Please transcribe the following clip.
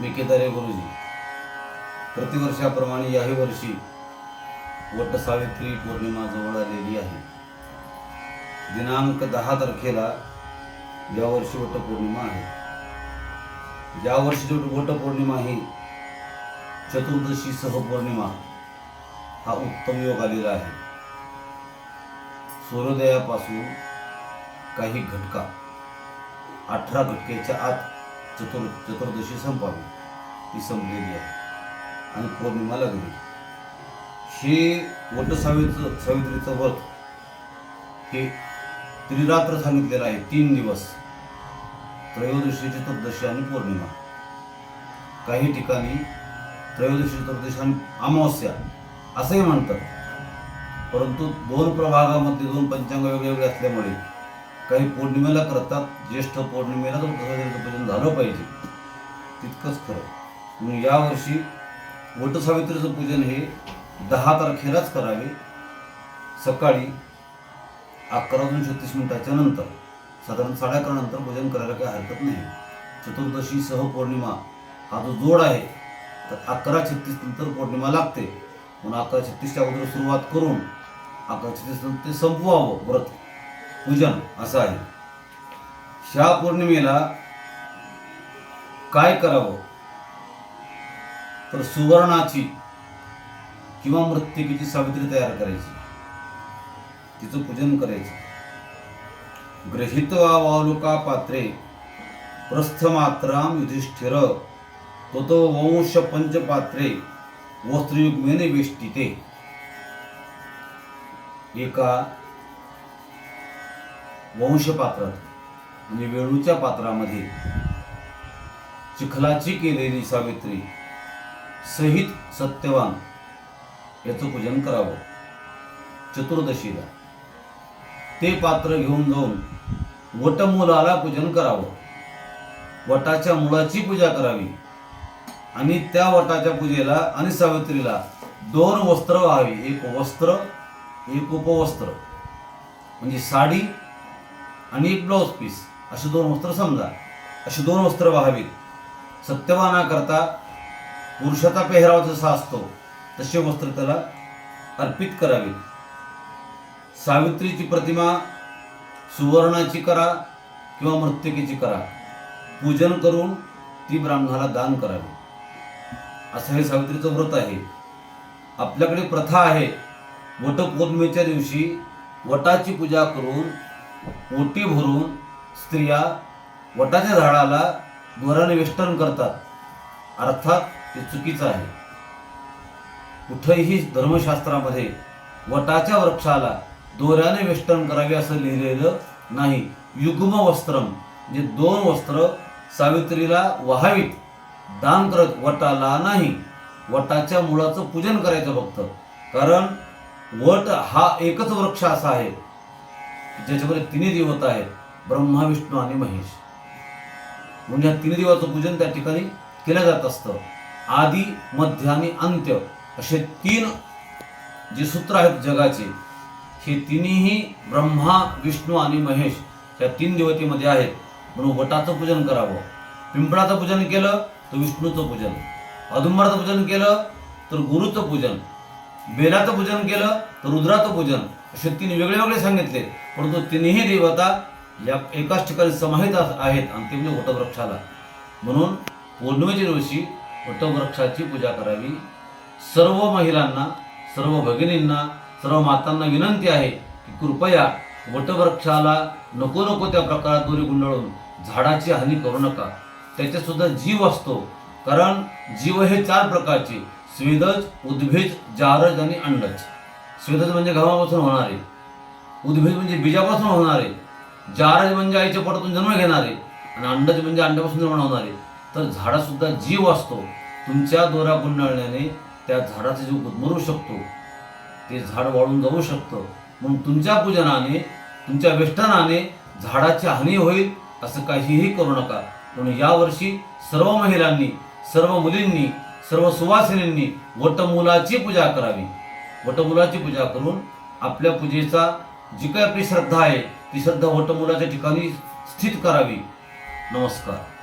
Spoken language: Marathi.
मी केदारे गुरुजी. प्रतिवर्षाप्रमाणे याही वर्षी वट सावित्री पौर्णिमा जवळ आलेली आहे. दिनांक दहा तारखेला यावर्षी वटपौर्णिमा आहे. या वर्षी वटपौर्णिमा ही चतुर्दशी सह पौर्णिमा हा उत्तम योग आलेला आहे. सूर्योदयापासून काही घटका अठरा घटकेच्या आत चतुर चतुर्दशी संपावी. ती संपलेली आहे. आणि पौर्णिमा लागली. हे वट सावित्रीचं व्रत हे त्रिरात्र सांगितलेलं आहे. तीन दिवस. त्रयोदशी चतुर्दशी आणि पौर्णिमा. काही ठिकाणी त्रयोदशी चतुर्दशी आणि अमावस्या असंही म्हणतात. परंतु दोन प्रभागामध्ये दोन पंचांग वेगवेगळे असल्यामुळे काही पौर्णिमेला करतात ज्येष्ठ पौर्णिमेला तर वटसावित्रीचं पूजन झालं पाहिजे. तितकंच खरं. म्हणून यावर्षी वटसावित्रीचं पूजन हे दहा तारखेलाच करावे. सकाळी अकरा वाजून छत्तीस मिनिटाच्या नंतर साधारण साडे अकरा नंतर पूजन करायला काही हरकत नाही. चतुर्दशी सह पौर्णिमा हा जो जोड आहे तर अकरा छत्तीस नंतर पौर्णिमा लागते. म्हणून अकरा छत्तीसच्या अगोदर सुरुवात करून अकरा छत्तीस नंतर ते संपवावं व्रत. पूजन असं आहे. ह्या पौर्णिमेला काय करावं? तर सुवर्णाची किंवा मृत्तिकेची सावित्री तयार करायची. तिचं पूजन करायचं. ग्रहित वावलुका पात्रे प्रस्थमात्राम युधिष्ठिर तो वंश पंचपात्रे वस्त्रयुग्मेने वेष्टिते. एका वंशपात्रात म्हणजे वेळूच्या पात्रामध्ये चिखलाची केलेली सावित्री सहित सत्यवान याचं पूजन करावं. चतुर्दशीला ते पात्र घेऊन जाऊन वटमुलाला पूजन करावं. वटाच्या मुळाची पूजा करावी आणि त्या वटाच्या पूजेला आणि सावित्रीला दोन वस्त्र व्हावी. एक वस्त्र एक उपवस्त्र. म्हणजे साडी आणि एक ब्लाऊज पीस असे दोन वस्त्र समजा अशी दोन वस्त्र व्हावीत. सत्यवानाकरता पुरुषाचा पेहराव जसा असतो तसे वस्त्र त्याला अर्पित करावीत. सावित्रीची प्रतिमा सुवर्णाची करा किंवा मृत्तिकेची करा. पूजन करून ती ब्राह्मणाला दान करावी. असं हे सावित्रीचं व्रत आहे. आपल्याकडे प्रथा आहे. वटपौर्णिमेच्या दिवशी वटाची पूजा करून ओटी भरून स्त्रिया वटाच्या झाडाला दोराने वेष्टन करतात. अर्थात ते चुकीचं आहे. कुठेही धर्मशास्त्रामध्ये वटाच्या वृक्षाला दोऱ्याने वेष्टन करावे असं लिहिलेलं नाही. युग्म वस्त्रम म्हणजे दोन वस्त्र सावित्रीला वहावीत दान करत वटाला नाही. वटाच्या मुळाचं पूजन करायचं फक्त. कारण वट हा एकच वृक्ष असा आहे. ज्याच्यामध्ये तिन्ही देवता आहेत ब्रह्मा विष्णू आणि महेश. म्हणजे या तिन्ही देवाचं पूजन त्या ठिकाणी केलं जात असतं. आदी मध्य आणि अंत्य असे तीन जे सूत्र आहेत जगाचे हे तिन्ही ब्रह्मा विष्णू आणि महेश या तीन देवतेमध्ये आहेत. म्हणून वटाचं पूजन करावं. पिंपळाचं पूजन केलं तर विष्णूचं पूजन. औदुंबराचं पूजन केलं तर गुरुचं पूजन. बेलाचं पूजन केलं तर रुद्राचं पूजन. असे तीन वेगळे वेगळे सांगितले. परंतु तिन्ही देवता या एकाच ठिकाणी समाहित आहेत आणि ते म्हणजे वटवृक्षाला. म्हणून पौर्णिमेच्या दिवशी वटवृक्षाची पूजा करावी. सर्व महिलांना सर्व भगिनींना सर्व मातांना विनंती आहे की कृपया वटवृक्षाला नको नको त्या प्रकारात दोरी गुंडाळून झाडाची हानी करू नका. त्याच्यासुद्धा जीव असतो. कारण जीव हे चार प्रकारचे स्वेदज उद्भेज जारज आणि अंडज. स्वेदज म्हणजे गव्हापासून होणारे. उद्भेद म्हणजे बीजापासून होणारे. जारज म्हणजे आईच्या पोटातून जन्म घेणारे. आणि अंडज म्हणजे अंड्यापासून निर्माण होणारे. तर झाडासुद्धा जीव असतो. तुमच्या दोरा गुंडाळण्याने त्या झाडाचा जीव गुदमरू शकतो. ते झाड वाळून जाऊ शकतं. म्हणून तुमच्या पूजनाने तुमच्या वेष्टनाने झाडाची हानी होईल असं काहीही करू नका. म्हणून यावर्षी सर्व महिलांनी सर्व मुलींनी सर्व सुवासिनींनी वटमुलाची पूजा करावी. वटमुलाची पूजा करून आपल्या पूजेचा जी काही आपली श्रद्धा आहे ती श्रद्धा वटमुलाच्या ठिकाणी स्थित करावी. नमस्कार.